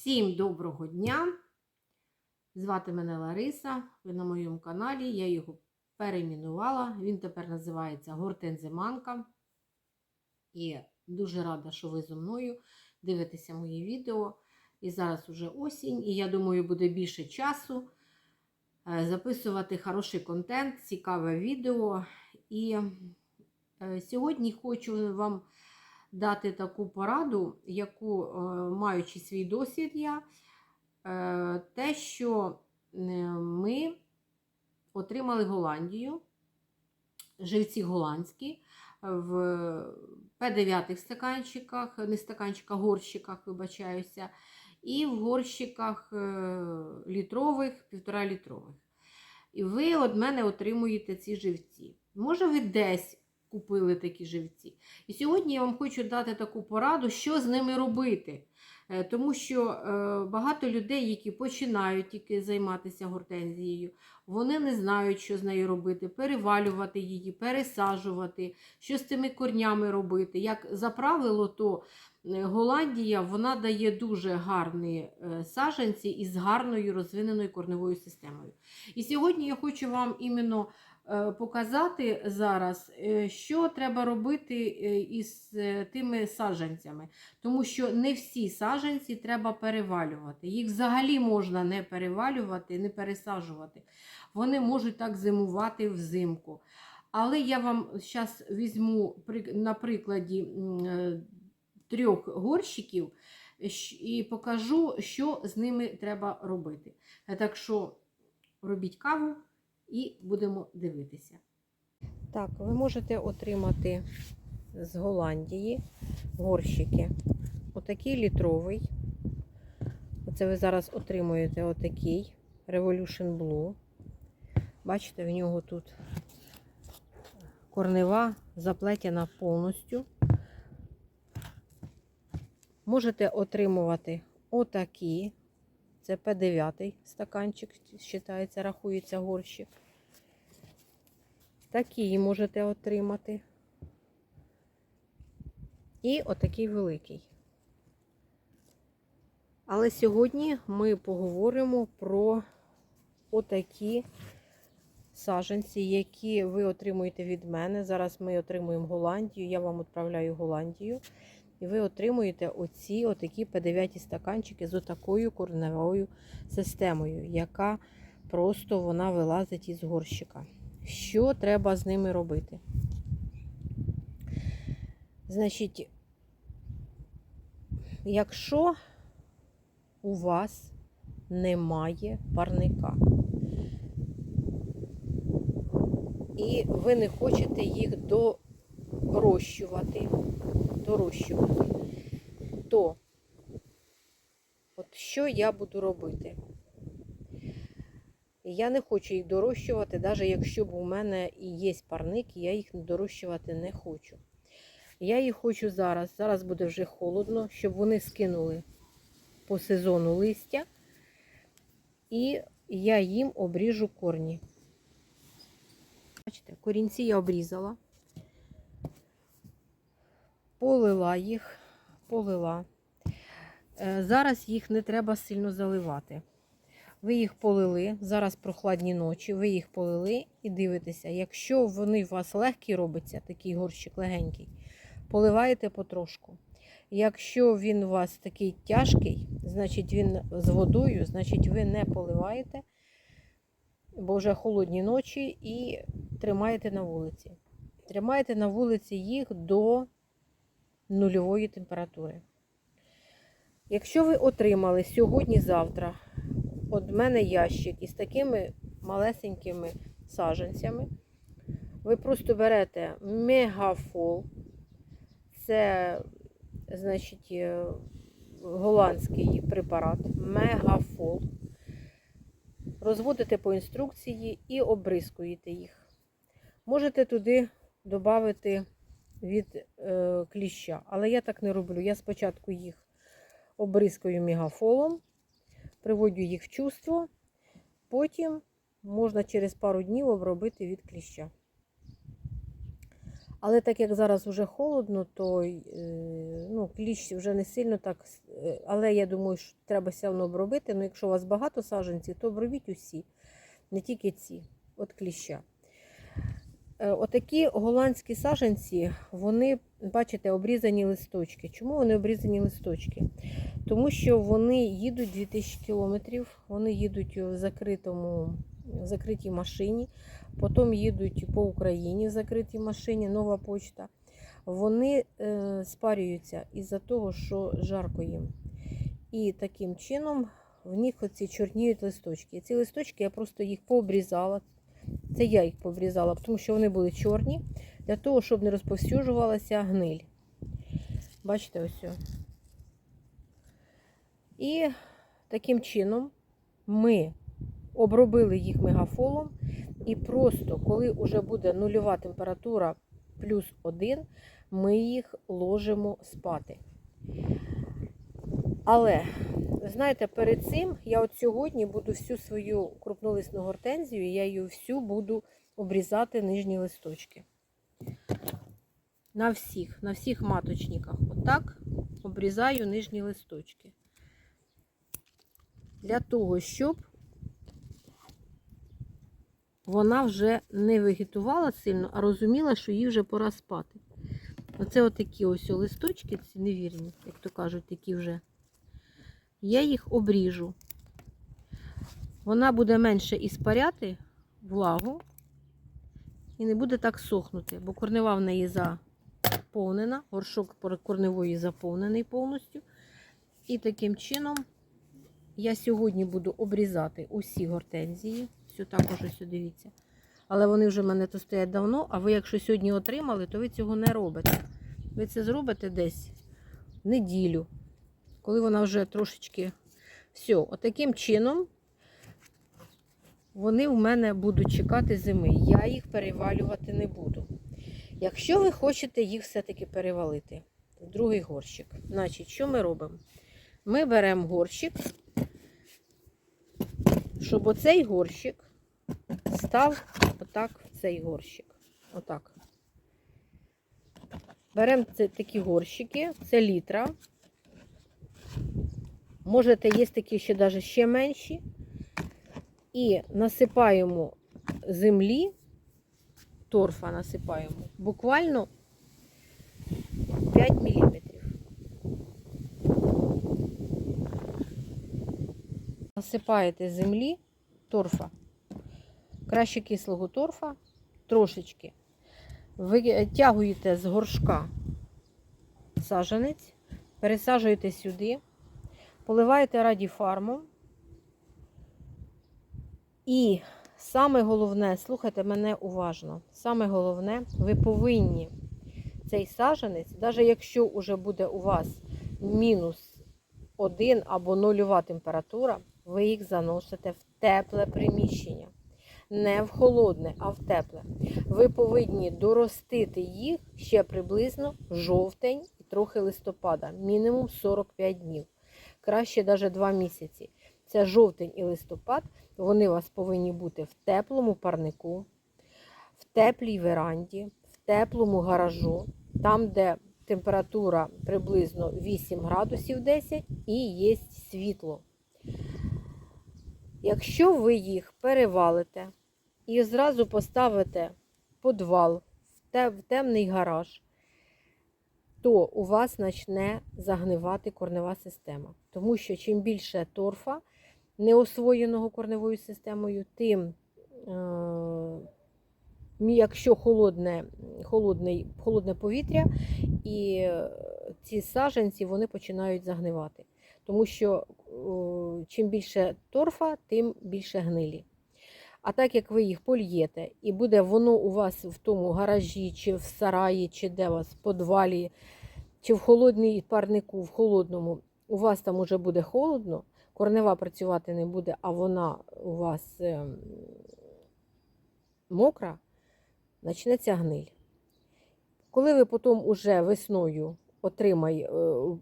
Всім доброго дня! Звати мене Лариса. Ви на моєму каналі. Я його перейменувала. Він тепер називається Гортензиманка. І дуже рада, що ви зі мною дивитеся мої відео. І зараз уже осінь, і я думаю, буде більше часу е, записувати хороший контент, цікаве відео. І е, сьогодні хочу вам дати таку пораду, яку, е, маючи свій досвід, я, е, те, що е, ми отримали Голландію, живці голландські, в П9 стаканчиках, не стаканчиках, горщиках, вибачаюся, і в горщиках літрових, півтора літрових. І ви від мене отримуєте ці живці. Може, ви десь купили такі живці. І сьогодні я вам хочу дати таку пораду, що з ними робити. Е, Тому що е, багато людей, які починають тільки займатися гортензією, вони не знають, що з нею робити, перевалювати її, пересаджувати, що з цими корнями робити. Як за правило, то е, Голландія вона дає дуже гарні саджанці із гарною розвиненою корневою системою. І сьогодні я хочу вам іменно показати зараз, е, що треба робити е, із е, тими саджанцями. Тому що не всі саджанці треба перевалювати. Їх взагалі можна не перевалювати, не пересаджувати. Вони можуть так зимувати взимку. Але я вам зараз візьму на прикладі е, трьох горщиків і покажу, що з ними треба робити. Е, Так що робіть каву і будемо дивитися. Так, ви можете отримати з Голландії горщики. Отакий літровий. Оце ви зараз отримуєте отакий Revolution Blue. Бачите, в нього тут корнева заплетена повністю. Можете отримувати отакі. Це П9 стаканчик, вважається, рахується горщик. Такі можете отримати. І отакий великий. Але сьогодні ми поговоримо про отакі саджанці, які ви отримуєте від мене. Зараз ми отримуємо Голландію, я вам відправляю Голландію. І ви отримуєте оці отакі П9 стаканчики з отакою корневою системою, яка просто вона вилазить із горщика. Що треба з ними робити? Значить, якщо у вас немає парника, і ви не хочете їх дорощувати, дорощувати, то от що я буду робити? Я не хочу їх дорощувати, навіть якщо б у мене і є парник, я їх дорощувати не хочу. Я їх хочу зараз, зараз буде вже холодно, щоб вони скинули по сезону листя, і я їм обріжу корні. Бачите, корінці я обрізала, полила їх, полила. Е, Зараз їх не треба сильно заливати. Ви їх полили, зараз прохладні ночі, ви їх полили і дивитеся, якщо вони у вас легкі робиться, такий горщик легенький, поливаєте потрошку. Якщо він у вас такий тяжкий, значить він з водою, значить ви не поливаєте, бо вже холодні ночі, і тримаєте на вулиці. Тримаєте на вулиці їх до нульової температури. Якщо ви отримали сьогодні-завтра від мене ящик із такими малесенькими саджанцями, ви просто берете мегафол, це, значить, е, голландський препарат, мегафол. Розводите по інструкції і обрискуєте їх. Можете туди додати від е, кліща, але я так не роблю. Я спочатку їх обрискую мегафолом, приводжу їх в чувство, потім можна через пару днів обробити від кліща. Але так як зараз вже холодно, то е, ну, кліщ вже не сильно так. е, Але я думаю, що треба все одно обробити. Ну, якщо у вас багато саджанців, то обробіть усі, не тільки ці, от кліща. Е, Отакі голландські саджанці, вони, бачите, обрізані листочки. Чому вони обрізані листочки? Тому що вони їдуть 2000 кілометрів, вони їдуть в закритому, в закритій машині, потім їдуть по Україні в закритій машині, нова почта. Вони е, спарюються із-за того, що жарко їм. І таким чином в них оці чорніють листочки. Ці листочки я просто їх пообрізала. Це я їх пообрізала, тому що вони були чорні, для того, щоб не розповсюджувалася гниль. Бачите, ось. І таким чином ми обробили їх мегафолом. І просто, коли вже буде нульова температура плюс 1, ми їх ложимо спати. Але, знаєте, перед цим я от сьогодні буду всю свою крупнолисну гортензію, я її всю буду обрізати нижні листочки. На всіх, на всіх маточниках. Отак обрізаю нижні листочки. Для того, щоб вона вже не вегетувала сильно, а розуміла, що їй вже пора спати. Оце отакі ось листочки, ці невірні, як то кажуть, такі вже. Я їх обріжу. Вона буде менше іспаряти влагу і не буде так сохнути, бо корнева в неї заповнена, горшок корневої заповнений повністю. І таким чином я сьогодні буду обрізати усі гортензії. Все також ось дивіться. Але вони вже в мене то стоять давно, а ви, якщо сьогодні отримали, то ви цього не робите. Ви це зробите десь в неділю, коли вона вже трошечки. Все, отаким чином вони в мене будуть чекати зими. Я їх перевалювати не буду. Якщо ви хочете їх все-таки перевалити в другий горщик, значить, що ми робимо? Ми беремо горщик, щоб оцей горщик став отак в цей горщик. Отак. Беремо такі горщики, це літра. Можете, є такі ще навіть ще менші. І насипаємо землі, торфа насипаємо буквально 5 мм. Насипаєте землі торфа, краще кислого торфа, трошечки. Витягуєте з горшка сажанець, пересаджуєте сюди, поливаєте радіфармом. І саме головне, слухайте мене уважно, саме головне, ви повинні цей сажанець, навіть якщо вже буде у вас мінус 1 або нульова температура, ви їх заносите в тепле приміщення. Не в холодне, а в тепле. Ви повинні доростити їх ще приблизно жовтень трохи листопада, мінімум 45 днів. Краще навіть 2 місяці. Це жовтень і листопад. Вони у вас повинні бути в теплому парнику, в теплій веранді, в теплому гаражу, там, де температура приблизно 8 градусів 10 і є світло. Якщо ви їх перевалите і зразу поставите подвал в темний гараж, то у вас почне загнивати корнева система. Тому що чим більше торфа, не освоєного корневою системою, тим, е, якщо холодне, холодне, холодне повітря, і е, ці саженці вони починають загнивати. Тому що чим більше торфа, тим більше гнилі. А так як ви їх польєте, і буде воно у вас в тому гаражі, чи в сараї, чи де у вас в подвалі, чи в холодній парнику, в холодному, у вас там уже буде холодно, корнева працювати не буде, а вона у вас ем, мокра, почнеться гниль. Коли ви потім уже весною отримай, е,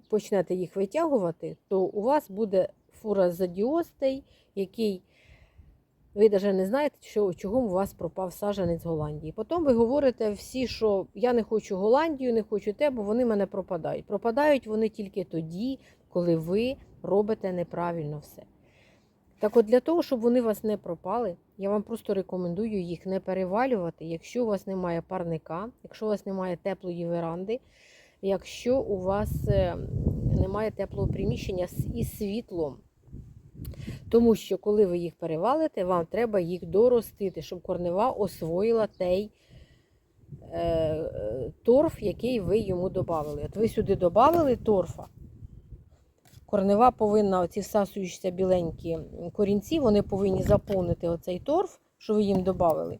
почнете їх витягувати, то у вас буде фура задіостей, який Ви навіть не знаєте, що, чого у вас пропав саджанець з Голландії. Потім ви говорите всі, що я не хочу Голландію, не хочу те, бо вони мене пропадають. Пропадають вони тільки тоді, коли ви робите неправильно все. Так от для того, щоб вони вас не пропали, я вам просто рекомендую їх не перевалювати, якщо у вас немає парника, якщо у вас немає теплої веранди, якщо у вас е, немає теплого приміщення із світлом. Тому що, коли ви їх перевалите, вам треба їх доростити, щоб корнева освоїла той е, торф, який ви йому додали. От ви сюди додали торфа. Корнева повинна, оці всасуючіся біленькі корінці, вони повинні заповнити оцей торф, що ви їм додали.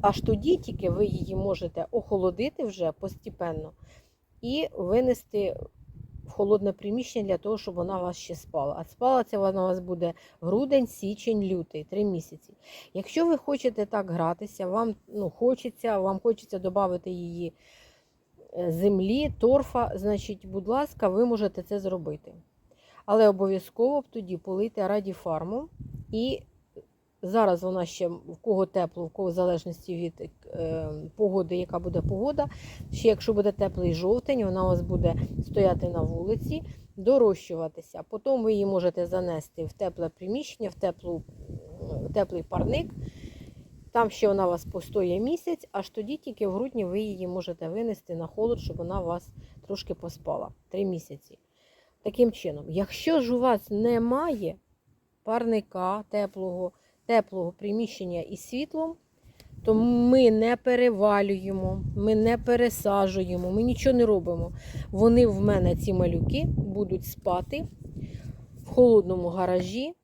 Аж тоді тільки ви її можете охолодити вже постепенно і винести в холодне приміщення для того, щоб вона у вас ще спала. А спала це вона у вас буде грудень, січень, лютий, три місяці. Якщо ви хочете так гратися, вам ну, хочеться, вам хочеться додати її е, землі, торфа, значить, будь ласка, ви можете це зробити. Але обов'язково тоді полити радіфармом. І зараз вона ще в кого тепло, в кого в залежності від е, погоди, яка буде погода. Ще якщо буде теплий жовтень, вона у вас буде стояти на вулиці, дорощуватися. Потім ви її можете занести в тепле приміщення, в, теплу, в теплий парник. Там ще вона у вас постоє місяць, аж тоді тільки в грудні ви її можете винести на холод, щоб вона у вас трошки поспала. Три місяці. Таким чином, якщо ж у вас немає парника теплого, теплого приміщення із світлом, то ми не перевалюємо, ми не пересаджуємо, ми нічого не робимо. Вони в мене, ці малюки, будуть спати в холодному гаражі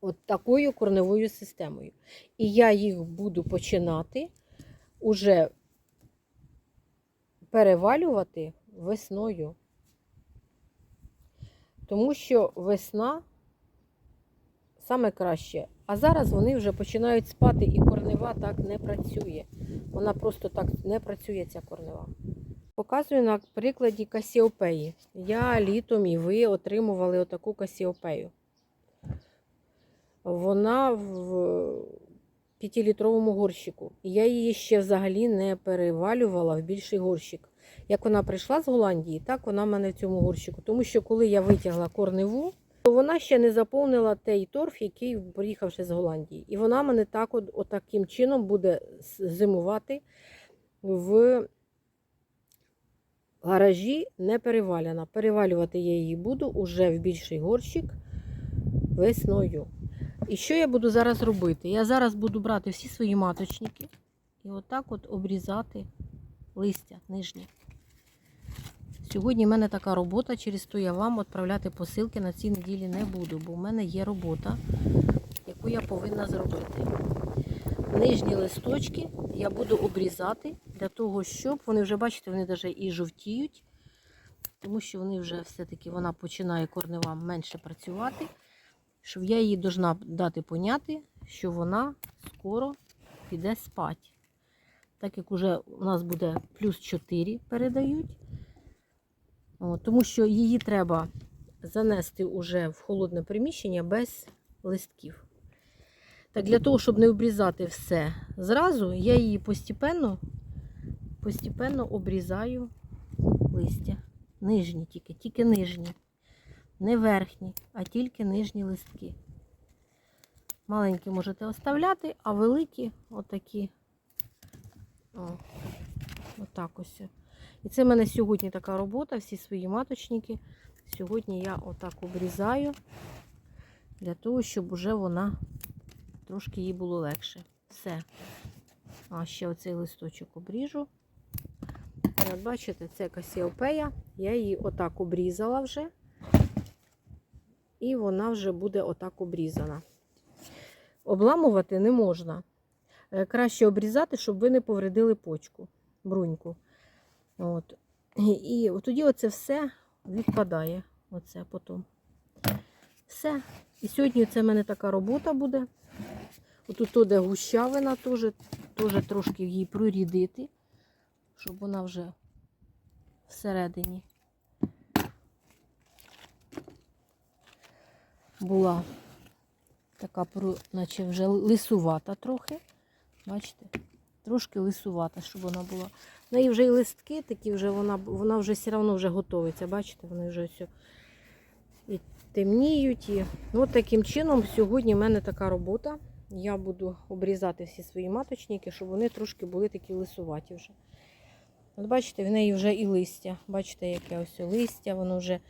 от такою корневою системою. І я їх буду починати уже перевалювати весною. Тому що весна саме краще. А зараз вони вже починають спати, і корнева так не працює. Вона просто так не працює, ця корнева. Показую на прикладі касіопеї. Я літом і ви отримували отаку касіопею. Вона в 5-літровому горщику. Я її ще взагалі не перевалювала в більший горщик. Як вона прийшла з Голландії, так вона в мене в цьому горщику. Тому що коли я витягла корневу, вона ще не заповнила той торф, який приїхав ще з Голландії. І вона мене так от, от таким чином буде зимувати в гаражі не переваляна. Перевалювати я її буду уже в більший горщик весною. І що я буду зараз робити? Я зараз буду брати всі свої маточники і отак от обрізати листя нижнє. Сьогодні в мене така робота, через то я вам відправляти посилки на цій неділі не буду, бо в мене є робота, яку я повинна зробити. Нижні листочки я буду обрізати для того, щоб вони вже, бачите, вони навіть і жовтіють, тому що вони вже все-таки вона починає корнева менше працювати. Щоб я їй должна дати поняти, що вона скоро піде спати. Так як уже у нас буде плюс 4 передають. Тому що її треба занести уже в холодне приміщення без листків. Так, для того, щоб не обрізати все зразу, я її постепенно, постепенно обрізаю листя. Нижні тільки, тільки нижні. Не верхні, а тільки нижні листки. Маленькі можете оставляти, а великі отакі. О, отак ось. І це в мене сьогодні така робота, всі свої маточники. Сьогодні я отак обрізаю для того, щоб уже вона трошки їй було легше. Все. А ще оцей листочок обріжу. От бачите, це касіопея. Я її отак обрізала вже. І вона вже буде отак обрізана. Обламувати не можна. Е, Краще обрізати, щоб ви не повредили почку, бруньку. От. І, тоді оце все відпадає. Оце потім. Все. І сьогодні це в мене така робота буде. Отут то, де гущавина, теж, теж трошки її прорідити, щоб вона вже всередині була. Така, наче вже лисувата трохи. Бачите? Трошки лисувата, щоб вона була. В неї вже і листки такі, вже вона, вона вже все одно вже готовиться. Бачите, вони вже все і темніють. І... Ну, от таким чином, сьогодні в мене така робота. Я буду обрізати всі свої маточники, щоб вони трошки були такі лисуваті вже. От бачите, в неї вже і листя. Бачите, яке ось листя, воно вже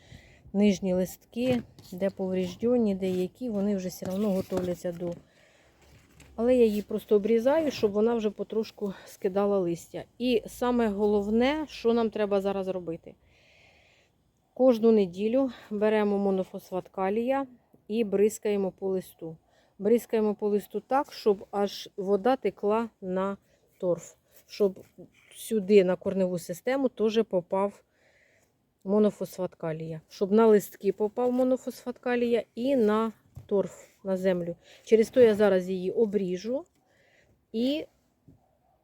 нижні листки, де повреждені, де які, вони вже все одно готовляться до. Але я її просто обрізаю, щоб вона вже потрошку скидала листя. І саме головне, що нам треба зараз робити. Кожну неділю беремо монофосфат калія і бризкаємо по листу. Бризкаємо по листу так, щоб аж вода текла на торф, щоб сюди на корневу систему теж попав монофосфат калія, щоб на листки попав монофосфат калія і на торф, на землю. Через то я зараз її обріжу і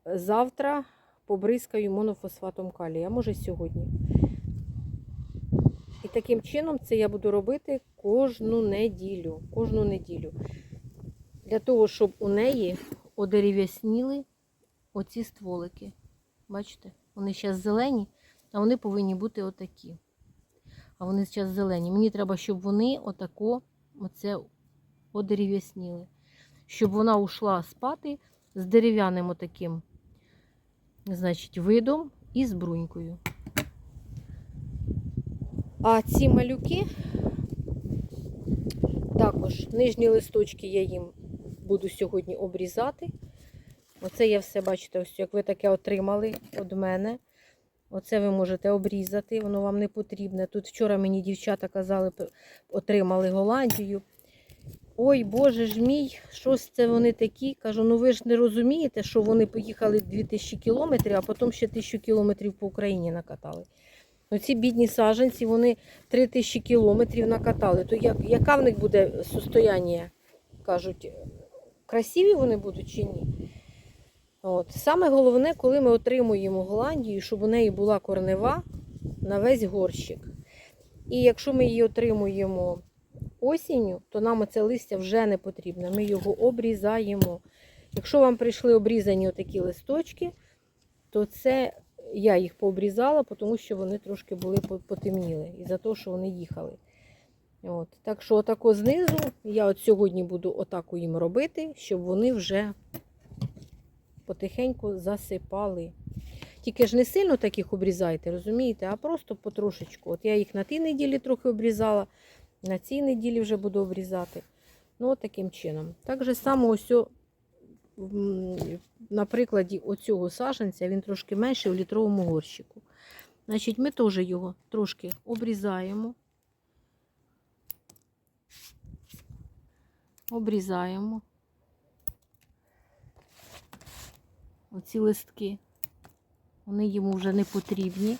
завтра побризкаю монофосфатом калія, може сьогодні. І таким чином це я буду робити кожну неділю. Кожну неділю. Для того, щоб у неї одерев'ясніли оці стволики. Бачите? Вони зараз зелені, а вони повинні бути отакі. А вони зараз зелені. Мені треба, щоб вони отако оце одерев'ясніли. Щоб вона ушла спати з дерев'яним отаким, значить, видом і з брунькою. А ці малюки, також нижні листочки я їм буду сьогодні обрізати. Оце я все, бачите, ось як ви таке отримали від мене. Оце ви можете обрізати, воно вам не потрібне. Тут вчора мені дівчата казали, отримали Голландію. Ой, Боже ж мій, щось це вони такі. Кажу, ну ви ж не розумієте, що вони поїхали 2000 кілометрів, а потім ще 1000 кілометрів по Україні накатали. Оці бідні саджанці, вони 3000 кілометрів накатали. То як, яка в них буде состояння? Кажуть, красиві вони будуть чи ні? От. Саме головне, коли ми отримуємо Голландію, щоб у неї була корнева на весь горщик. І якщо ми її отримуємо осінню, то нам оце листя вже не потрібно. Ми його обрізаємо. Якщо вам прийшли обрізані отакі листочки, то це я їх пообрізала, тому що вони трошки були потемніли із-за того, що вони їхали. От. Так що отако знизу я от сьогодні буду отаку їм робити, щоб вони вже потихеньку засипали. Тільки ж не сильно таких обрізайте, розумієте, а просто потрошечку. От я їх на тій неділі трохи обрізала, на цій неділі вже буду обрізати. Ну, от таким чином. Так же само ось на прикладі оцього саженця, він трошки менший у літровому горщику. Значить, ми теж його трошки обрізаємо. Обрізаємо. Оці листки. Вони йому вже не потрібні.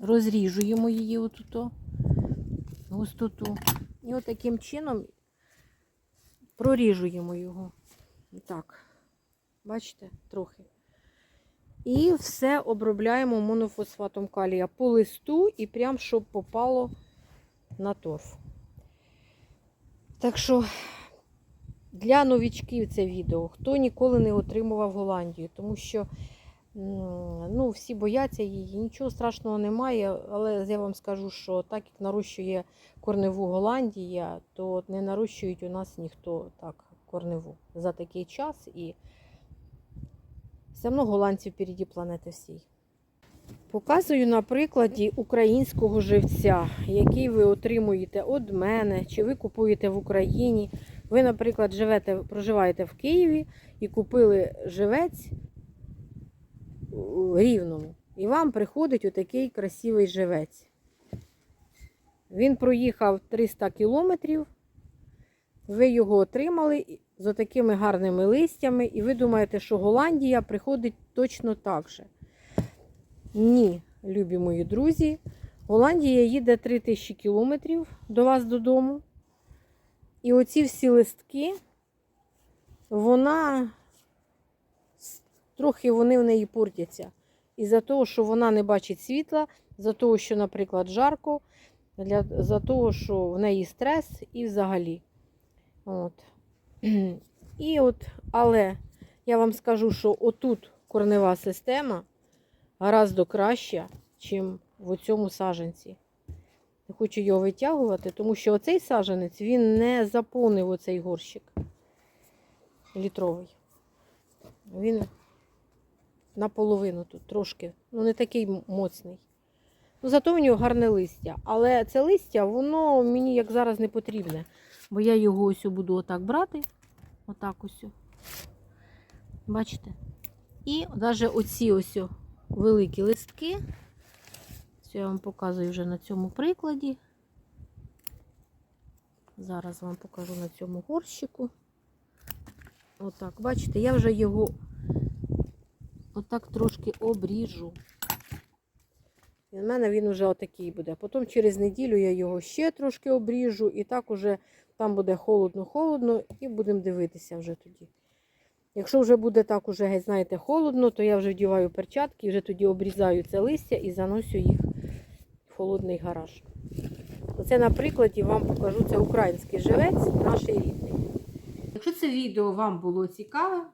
Розріжуємо її отуто, густоту. І от чином проріжуємо його. Так, бачите, трохи. І все обробляємо монофосфатом калія по листу і прям щоб попало на торф. Так що для новічків це відео, хто ніколи не отримував Голландію, тому що ну, всі бояться її, нічого страшного немає, але я вам скажу, що так як нарощує корневу Голландія, то не нарощують у нас ніхто так корневу за такий час і все одно голландців впереді планети всій. Показую на прикладі українського живця, який ви отримуєте від мене, чи ви купуєте в Україні. Ви, наприклад, живете, проживаєте в Києві і купили живець рівному. І вам приходить отакий красивий живець. Він проїхав 300 кілометрів, ви його отримали з отакими гарними листями, і ви думаєте, що Голландія приходить точно так же. Ні, любі мої друзі. Голландія їде 3000 кілометрів до вас додому. І оці всі листки, вона трохи вони в неї портяться. із-за того, що вона не бачить світла, за того, що, наприклад, жарко, для, за того, що в неї стрес і взагалі. От. І от, але я вам скажу, що отут корнева система гораздо краща, ніж в цьому саженці. Не хочу його витягувати, тому що оцей саженець він не заповнив оцей горщик літровий. Він наполовину тут трошки, ну не такий моцний. Ну, зато в нього гарне листя. Але це листя, воно мені як зараз не потрібне. Бо я його ось буду отак брати. Отак ось. Бачите? І навіть оці ось великі листки. Це я вам показую вже на цьому прикладі. Зараз вам покажу на цьому горщику. Отак, бачите, я вже його отак трошки обріжу. І в мене він вже отакий буде. Потім через неділю я його ще трошки обріжу, і так уже там буде холодно-холодно, і будемо дивитися вже тоді. Якщо вже буде так уже, геть, знаєте, холодно, то я вже вдіваю перчатки, і вже тоді обрізаю це листя і заношу їх в холодний гараж. Оце на прикладі вам покажу, це український живець, наш рідний. Якщо це відео вам було цікаве,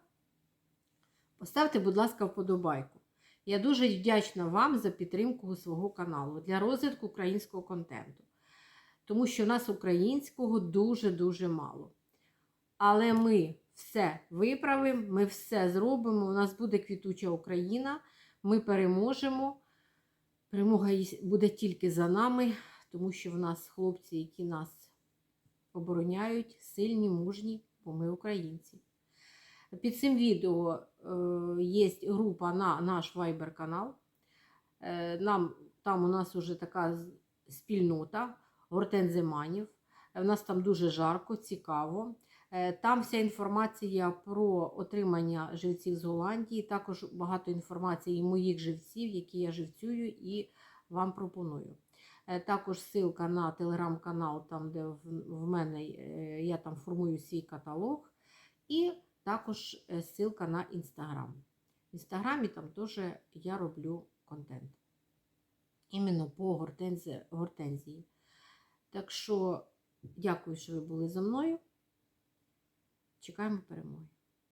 поставте, будь ласка, вподобайку. Я дуже вдячна вам за підтримку свого каналу для розвитку українського контенту. Тому що нас українського дуже-дуже мало. Але ми все виправимо, ми все зробимо. У нас буде квітуча Україна, ми переможемо. Перемога буде тільки за нами, тому що в нас хлопці, які нас обороняють, сильні, мужні, бо ми українці. Під цим відео є група на наш Viber канал. Е, нам, там у нас вже така спільнота гортензиманів. Е, У нас там дуже жарко, цікаво. Е, Там вся інформація про отримання живців з Голландії, також багато інформації моїх живців, які я живцюю і вам пропоную. Е, Також ссылка на телеграм-канал, там, де в, в мене е, я там формую свій каталог. І також е, ссылка на інстаграм. В інстаграмі там теж я роблю контент. Іменно по гортензі, гортензії. Так що дякую, що ви були зі мною. Чекаємо перемоги.